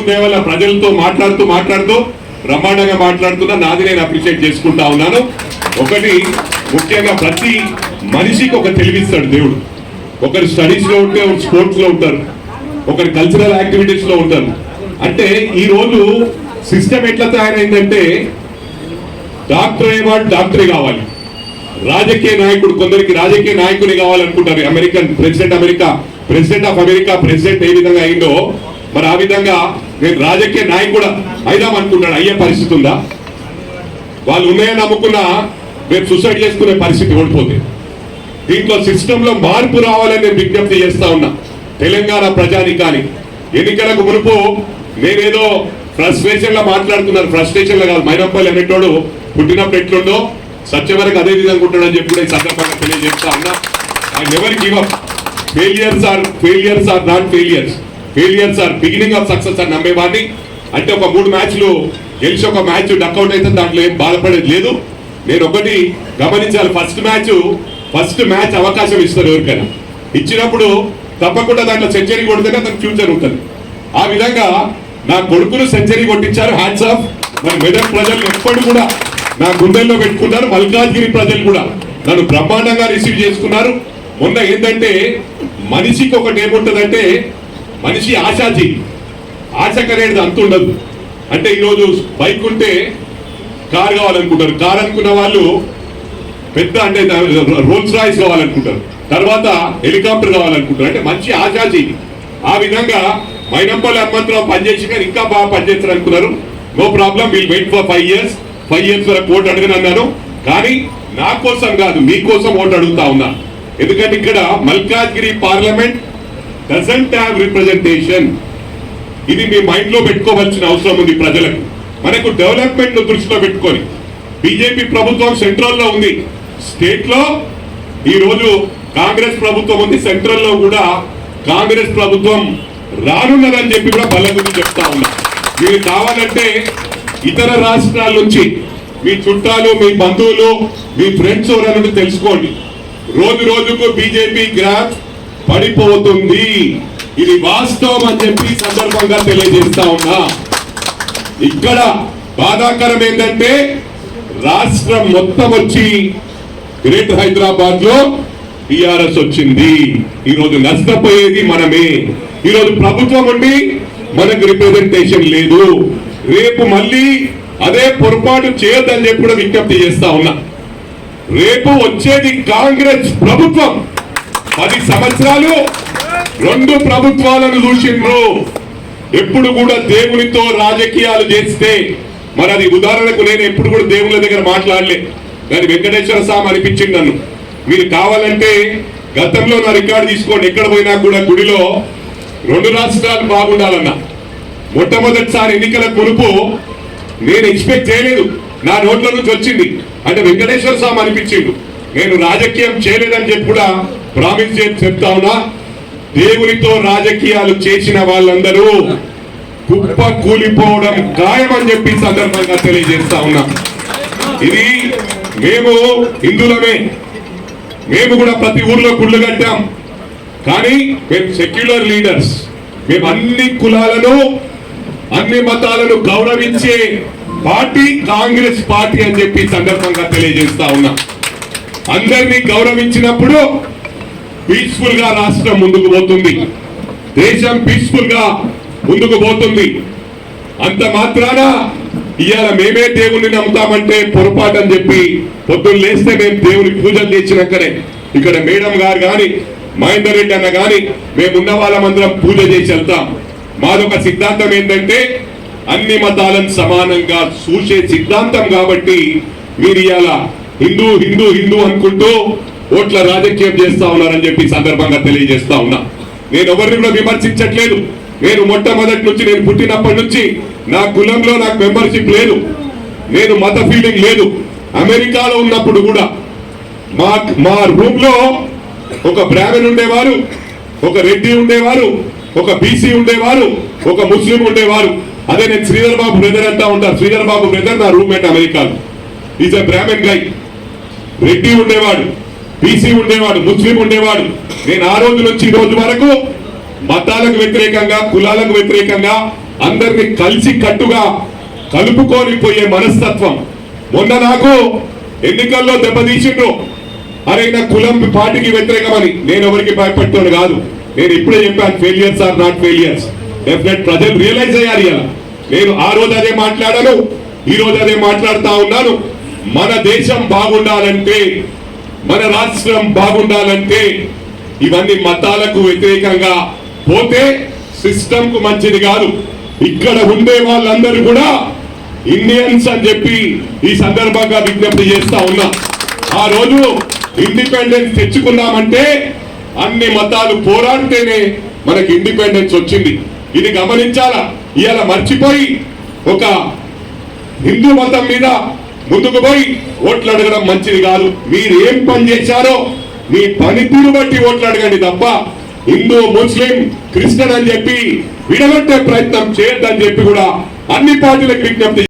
దేవుని వల్ల ప్రజలతో మాట్లాడుతూ మాట్లాడుతూ బ్రహ్మాండంగా మాట్లాడుతున్నా? నాది నేను అప్రిషియేట్ చేసుకుంటా ఉన్నాను. ఒకటి ముఖ్యంగా ప్రతి మనిషికి ఒక తెలివిస్తాడు దేవుడు. ఒకరు స్టడీస్లో ఉంటే ఒకరు స్పోర్ట్స్లో ఉంటారు. ఒకరు కల్చరల్ యాక్టివిటీస్లో ఉంటారు. అంటే ఈ రోజు సిస్టమ్ ఎట్లా తయారైందంటే డాక్టర్ ఏమాడు డాక్టరే కావాలి. రాజకీయ నాయకుడు కొందరికి రాజకీయ నాయకుని కావాలనుకుంటారు. American president America president of America president ఏ విధంగా అయిందో మరి ఆ విధంగా నేను రాజకీయ నాయకుడు అయిదాం అనుకున్నాడు అయ్యే పరిస్థితి ఉందా? వాళ్ళు ఉన్నాయని నమ్ముకున్నా మేము సూసైడ్ చేసుకునే పరిస్థితి ఓడిపోతే దీంట్లో సిస్టంలో మార్పు రావాలని నేను విజ్ఞప్తి చేస్తా ఉన్నా. తెలంగాణ ప్రజానికాని ఎన్నికలకు మునుపు నేనేదో ఫ్రస్ట్రేషన్లో మాట్లాడుతున్నాను. ఫ్రస్ట్రేషన్లో కాదు మైనప్పల్లి అనేటోడు పుట్టినప్పుడు ఎట్లుండో సత్యం వరకు అదే విధంగా ఉంటాడని చెప్పి కూడా ఈ సందర్భంగా తెలియజేస్తా ఉన్నా. I never give up failures are failures are not failures failures are beginning of success అని నమ్మేవాడిని అంటే ఒక మూడు మ్యాచ్లు గెలిచి ఒక మ్యాచ్ డక్అవుట్ అయితే దాంట్లో ఏం బాధపడేది లేదు. నేను ఒకటి గమనించాలి. ఫస్ట్ మ్యాచ్ ఫస్ట్ మ్యాచ్ అవకాశం ఇస్తారు ఎవరికైనా. ఇచ్చినప్పుడు తప్పకుండా దాంట్లో సెంచరీ కొడితేనే అతను ఫ్యూచర్ ఉంటుంది. ఆ విధంగా నా కొడుకును సెంచరీ కొట్టించారు హ్యాండ్స్ ఆఫ్ మరి మెదక్ ప్రజలు ఎప్పుడు కూడా నా గుండెల్లో పెట్టుకున్నారు మల్కాజ్గిరి ప్రజలు కూడా. నన్ను బ్రహ్మాండంగా రిసీవ్ చేసుకున్నారు. మొన్న ఏంటంటే మనిషికి ఒకటి ఏముంటుందంటే మనిషి ఆశాజీవి ఆశ అనేది అంత ఉండదు అంటే ఈరోజు బైక్ ఉంటే కార్ కావాలనుకుంటారు. కార్ అనుకున్న వాళ్ళు పెద్ద అంటే రోల్స్ రాయిస్ కావాలనుకుంటారు. తర్వాత హెలికాప్టర్ కావాలనుకుంటారు. అంటే మంచి ఆశాజీవి ఆ విధంగా మైనంపల్లి హనుమంతరావు పనిచేసి కానీ ఇంకా బాగా పనిచేస్తారు అనుకున్నారు no problem we'll wait for five years five years వరకు ఓటు అడగనన్నాను కానీ నా కోసం కాదు మీకోసం ఓటు అడుగుతా ఉన్నా. ఎందుకంటే ఇక్కడ Malkajgiri parliament doesn't have representation ఇది మీ మైండ్లో పెట్టుకోవాల్సిన అవసరం ఉంది ప్రజలకు. మనకు డెవలప్మెంట్ దృష్టిలో పెట్టుకొని బీజేపీ ప్రభుత్వం సెంట్రల్లో ఉంది స్టేట్లో ఈరోజు ఈ రోజు కాంగ్రెస్ ప్రభుత్వం ఉంది సెంట్రల్లో కూడా కాంగ్రెస్ ప్రభుత్వం రానున్నదని చెప్పి కూడా బల్ల గురించి చెప్తా ఉన్నా. మీరు కావాలంటే ఇతర రాష్ట్రాల నుంచి మీ చుట్టాలు మీ బంధువులు మీ ఫ్రెండ్స్ ఎవరన్నట్టు తెలుసుకోండి. రోజు రోజుకు బీజేపీ గ్రాఫ్ పడిపోతుంది. ఇది వాస్తవం అని చెప్పి సందర్భంగా తెలియజేస్తా ఉన్నా. ఇక్కడ బాధాకరం ఏంటంటే రాష్ట్రం మొత్తం వచ్చి గ్రేట్ హైదరాబాద్లో టిఆర్ఎస్ వచ్చింది. ఈరోజు నష్టపోయేది మనమే. ఈరోజు ప్రభుత్వం ఉండి మనకు రిప్రజెంటేషన్ లేదు. రేపు మళ్ళీ అదే పొరపాటు చేయొద్దని చెప్పి కూడా విజ్ఞప్తి చేస్తా ఉన్నా. రేపు వచ్చేది కాంగ్రెస్ ప్రభుత్వం. పది సంవత్సరాలు రెండు ప్రభుత్వాలను చూసిండ్రు. ఎప్పుడు కూడా దేవునితో రాజకీయాలు చేస్తే మరి అది ఉదాహరణకు నేను ఎప్పుడు కూడా దేవుళ్ళ దగ్గర మాట్లాడలే. కానీ వెంకటేశ్వర స్వామి అనిపించింది నన్ను. మీరు కావాలంటే గతంలో నా రికార్డు తీసుకోండి. ఎక్కడ పోయినా కూడా గుడిలో రెండు రాష్ట్రాలు బాగుండాలన్నా. మొట్టమొదటిసారి ఎన్నికల కురుపు నేను ఎక్స్పెక్ట్ చేయలేదు. నా నోట్ల నుంచి వచ్చింది. అంటే వెంకటేశ్వర స్వామి అనిపించిండు. నేను రాజకీయం చేయలేదని చెప్పి కూడా ప్రామిస్ చేసి చెప్తా ఉన్నా. దేవునితో రాజకీయాలు చేసిన వాళ్ళందరూ కుప్ప కూలిపోవడం ఖాయమని చెప్పి సందర్భంగా తెలియజేస్తా ఉన్నా. ఇది మేము హిందువులమే. మేము కూడా ప్రతి ఊర్లో గుళ్ళు కట్టాం. కానీ మేము సెక్యులర్ లీడర్స్ మేము అన్ని కులాలను అన్ని మతాలను గౌరవించే పార్టీ కాంగ్రెస్ పార్టీ అని చెప్పి సందర్భంగా తెలియజేస్తా ఉన్నా. అందరినీ గౌరవించినప్పుడు పీస్ఫుల్గా రాష్ట్రం ముందుకు పోతుంది. దేశం పీస్ఫుల్గా ముందుకు పోతుంది. అంత మాత్రాన ఇవాళ మేమే దేవుణ్ణి నమ్ముతామంటే పొరపాటు అని చెప్పి పొద్దున్న లేస్తే మేము దేవుని పూజలు చేసినాకనే ఇక్కడ మేడం గారు కానీ మహేందర్ రెడ్డి అన్న గాని మేమున్న వాళ్ళమందరం పూజ చేసి వెళ్తాం. మాదొక సిద్ధాంతం ఏంటంటే అన్ని మతాలను సమానంగా చూసే సిద్ధాంతం కాబట్టి మీరు ఇవాళ హిందూ హిందూ హిందూ అనుకుంటూ ఓట్ల రాజకీయం చేస్తా ఉన్నారని చెప్పి సందర్భంగా తెలియజేస్తా ఉన్నా. నేను ఎవరిని కూడా విమర్శించట్లేదు. నేను మొట్టమొదటి నుంచి నేను పుట్టినప్పటి నుంచి నా కులంలో నాకు మెంబర్షిప్ లేదు. నేను మత ఫీలింగ్ లేదు. అమెరికాలో ఉన్నప్పుడు కూడా మా మా రూమ్లో ఒక బ్రాహ్మణ్ ఉండేవారు ఒక రెడ్డి ఉండేవారు ఒక బీసీ ఉండేవారు ఒక ముస్లిం ఉండేవారు. అదే నేను శ్రీధర్ బాబు బ్రదర్ అంటా ఉంటారు శ్రీధర్ బాబు బ్రదర్ నా రూమ్మేట్ అమెరికాలో. Is a Brahmin guy Reddy ఉండేవాడు బీసీ ఉండేవాడు ముస్లిం ఉండేవాడు. నేను ఆ రోజు నుంచి ఈ రోజు వరకు మతాలకు వ్యతిరేకంగా కులాలకు వ్యతిరేకంగా అందరినీ కలిసి కట్టుగా కలుపుకొని పోయే మనస్తత్వం. మొన్న నాకు ఎన్నికల్లో దెబ్బతీసిండ్రు. అరే నా కులం పార్టీకి వ్యతిరేకమని నేను ఎవరికి భయపెట్టాను కాదు. నేను ఇప్పుడే చెప్పాను failures are not failures definite ప్రజలు రియలైజ్ అయ్యారు ఇలా. నేను ఆ రోజు అదే మాట్లాడాను ఈ రోజు అదే మాట్లాడుతా ఉన్నాను. మన దేశం బాగుండాలంటే మన రాష్ట్రం బాగుండాలంటే ఇవన్నీ మతాలకు వ్యతిరేకంగా పోతే సిస్టమ్కు మంచిది కాదు. ఇక్కడ ఉండే వాళ్ళందరూ కూడా ఇండియన్స్ అని చెప్పి ఈ సందర్భంగా విజ్ఞప్తి చేస్తా ఉన్నా. ఆ రోజు ఇండిపెండెన్స్ తెచ్చుకున్నామంటే అన్ని మతాలు పోరాడితేనే మనకి ఇండిపెండెన్స్ వచ్చింది. ఇది గమనించాలా? ఇవాళ మర్చిపోయి ఒక హిందూ మతం మీద ముందుకు పోయి ఓట్లు అడగడం మంచిది కాదు. మీరు ఏం పని చేశారో మీ పనితీరు బట్టి ఓట్లు అడగండి తప్ప హిందూ ముస్లిం క్రిస్టియన్ అని చెప్పి విడగొట్టే ప్రయత్నం చేయొద్దని చెప్పి కూడా అన్ని పార్టీలకు విజ్ఞప్తి